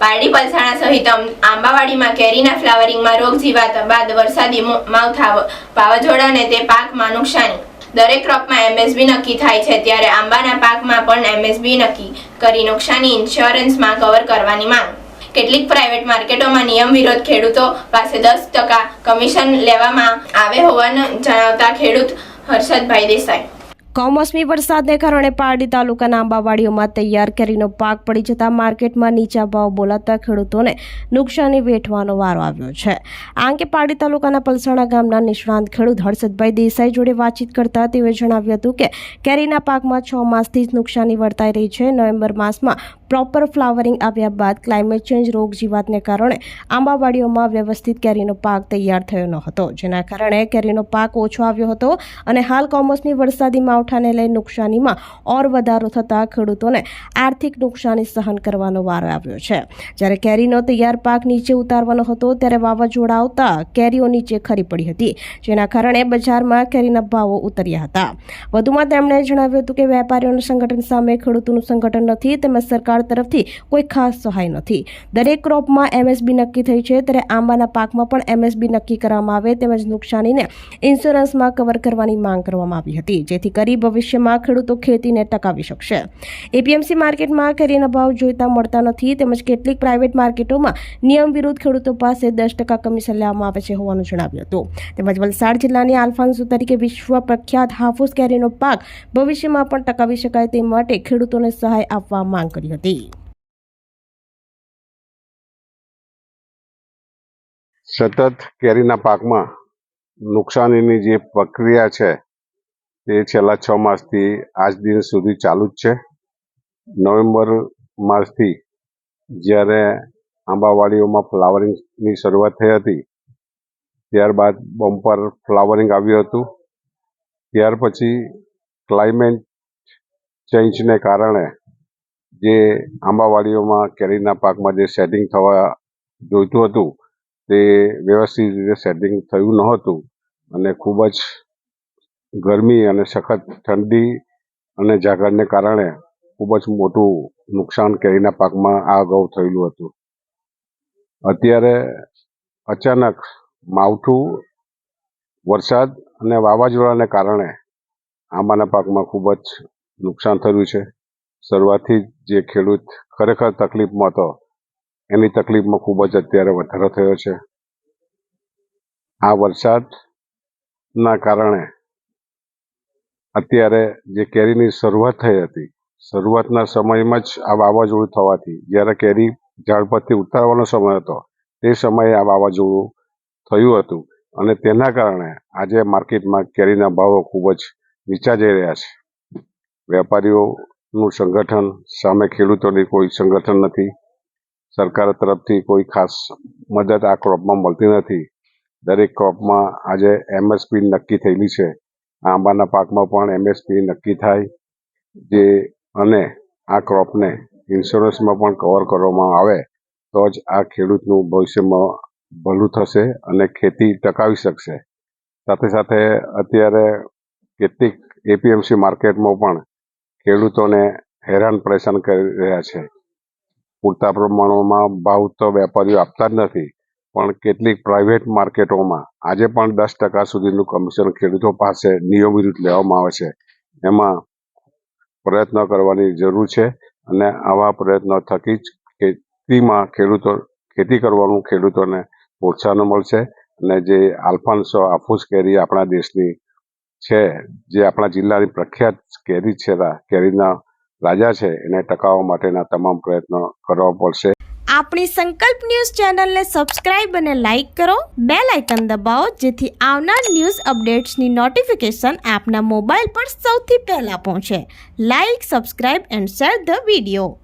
પારડી પલસાણા સહિત આંબાવાડીમાં કેરીના ફ્લાવરિંગમાં રોગ જીવાત બાદ વરસાદી માવઠા વાવાઝોડા અને તે પાકમાં નુકસાની. દરેક ક્રોપમાં એમએસબી નક્કી થાય છે ત્યારે આંબાના પાકમાં પણ એમએસબી નક્કી કરી નુકસાની ઇન્સ્યોરન્સમાં કવર કરવાની માંગ. કેટલીક પ્રાઇવેટ માર્કેટોમાં નિયમ વિરોધ ખેડૂતો પાસે દસ ટકા કમિશન લેવામાં આવે હોવાનું જણાવતા ખેડૂત હર્ષદભાઈ દેસાઈ. કમોસમી વરસાદને કારણે પારડી તાલુકાના આંબાવાડીઓમાં તૈયાર કેરીનો પાક પડી જતા માર્કેટમાં નીચા ભાવ બોલાતા ખેડૂતોને નુકસાની વેઠવાનો વારો આવ્યો છે. આ અંગે પારડી તાલુકાના પલસાણા ગામના નિષ્ણાંત ખેડૂત હર્ષદભાઈ દેસાઈ જોડે વાતચીત કરતા તેઓએ જણાવ્યું હતું કે કેરીના પાકમાં છ માસથી જ નુકસાની વર્તાઈ રહી છે. નવેમ્બર માસમાં પ્રોપર ફ્લાવરિંગ આવ્યા બાદ ક્લાઇમેટ ચેન્જ રોગ જીવાતને કારણે આંબાવાડીઓમાં વ્યવસ્થિત કેરીનો પાક તૈયાર થયો ન હતો, જેના કારણે કેરીનો પાક ઓછો આવ્યો હતો અને હાલ કોમર્સની વરસાદી માવઠાને લઈ નુકસાનીમાં ઓર વધારો થતાં ખેડૂતોને આર્થિક નુકસાની સહન કરવાનો વારો આવ્યો છે. જ્યારે કેરીનો તૈયાર પાક નીચે ઉતારવાનો હતો, ત્યારે વાવાઝોડા આવતા કેરીઓ નીચે ખરી પડી હતી, જેના કારણે બજારમાં કેરીના ભાવો ઉતર્યા હતા. વધુમાં તેમણે જણાવ્યું હતું કે, વેપારીઓના સંગઠન સામે ખેડૂતોનું સંગઠન નથી, તેમજ સરકાર તરફથી કોઈ ખાસ સહાય નથી. દરેક ક્રોપમાં એમએસબી નક્કી થઈ છે, ત્યારે આંબાના પાકમાં પણ એમએસબી નક્કી કરવામાં આવે તેમજ નુકસાનીને ઇન્સ્યોરન્સમાં કવર કરવાની માંગ કરવામાં આવી હતી, જેથી કરી ભવિષ્યમાં ખેડૂતો ખેતીને ટકાવી શકશે. એપીએમસી માર્કેટમાં કેરીના ભાવ જોઈતા મળતા નથી, તેમજ કેટલીક પ્રાઇવેટ માર્કેટોમાં નિયમ વિરુદ્ધ ખેડૂતો પાસે દસ ટકા કમિશન લેવામાં આવે છે હોવાનું જણાવ્યું હતું. તેમજ વલસાડ જિલ્લાની આલ્ફાન્સુ તરીકે વિશ્વ પ્રખ્યાત હાફૂસ કેરીનો પાક ભવિષ્યમાં પણ ટકાવી શકાય તે માટે ખેડૂતોને સહાય આપવા માંગ કરી હતી. સતત કેરીના પાકમાં નુકસાનીની જે પ્રક્રિયા છે, તે છેલ્લા છ માસથી આજ દિન સુધી ચાલુ જ છે. નવેમ્બર માસથી જ્યારે આંબાવાડીઓમાં ફ્લાવરિંગની શરૂઆત થઈ હતી, ત્યારબાદ બમ્પર ફ્લાવરિંગ આવ્યું હતું. ત્યાર પછી ક્લાઇમેટ ચેન્જને કારણે જે આંબાવાડીઓમાં કેરીના પાકમાં જે સેટિંગ થવા જોઈતું હતું, તે વ્યવસ્થિત રીતે સેટિંગ થયું નહોતું અને ખૂબ જ ગરમી અને સખત ઠંડી અને ઝાકળને કારણે ખૂબ જ મોટું નુકસાન કેરીના પાકમાં આ અગાઉ થયેલું હતું. અત્યારે અચાનક માવઠું, વરસાદ અને વાવાઝોડાને કારણે આંબાના પાકમાં ખૂબ જ નુકસાન થયું છે. શરૂઆતથી જ ખેડૂત ખરેખર તકલીફમાં હતો, એની તકલીફમાં ખૂબ જ અત્યારે વધારો થયો છે. આ વરસાદના કારણે અત્યારે જે કેરીની શરૂઆત થઈ હતી, શરૂઆતના સમયમાં જ આ વાવાઝોડું થવાથી, જ્યારે કેરી ઝાડ પરથી ઉતારવાનો સમય હતો, તે સમયે આ વાવાઝોડું થયું હતું અને તેના કારણે આજે માર્કેટમાં કેરીના ભાવો ખૂબ જ નીચા જઈ રહ્યા છે. વેપારીઓનું સંગઠન, સામે ખેડૂતોની કોઈ સંગઠન નથી. સરકાર તરફથી કોઈ ખાસ મદદ આ ક્રોપમાં મળતી નથી. દરેક ક્રોપમાં આજે એમએસપી નક્કી થયેલી છે. આંબાના પાકમાં પણ એમએસપી નક્કી થાય. જે અને આ ક્રોપને ઇન્સ્યોરન્સમાં પણ કવર કરવામાં આવે, તો જ આ ખેડૂતનું ભવિષ્યમાં ભલું થશે અને ખેતી ટકાવી શકશે. સાથે સાથે અત્યારે કેટલીક એપીએમસી માર્કેટમાં પણ ખેડૂતોને હેરાન પરેશાન કરી રહ્યા છે. પૂરતા પ્રમાણમાં ભાવ તો વેપારીઓ આપતા જ નથી, પણ કેટલીક પ્રાઇવેટ માર્કેટોમાં આજે પણ દસ ટકા સુધીનું કમિશન ખેડૂતો પાસે નિયમ વિરુદ્ધ લેવામાં આવે છે. એમાં પ્રયત્ન કરવાની જરૂર છે અને આવા પ્રયત્નો થકી જ ખેતીમાં ખેડૂતો, ખેતી કરવાનું ખેડૂતોને પ્રોત્સાહન મળશે અને જે આલ્ફાન્સો આફૂસ કેરી આપણા દેશની છે, જે આપણા જિલ્લાની પ્રખ્યાત કેરી છે કેરીના રાજા છે, એને ટકાવવા માટેના તમામ પ્રયત્નો કરવા પડશે. આપણી સંકલ્પ ન્યૂઝ ચેનલને સબસ્ક્રાઇબ અને લાઇક કરો બે લાઇકન દબાવો, જેથી આવનાર ન્યૂઝ અપડેટ્સની નોટિફિકેશન આપના મોબાઈલ પર સૌથી પહેલા પહોંચે. Like, subscribe and share the video.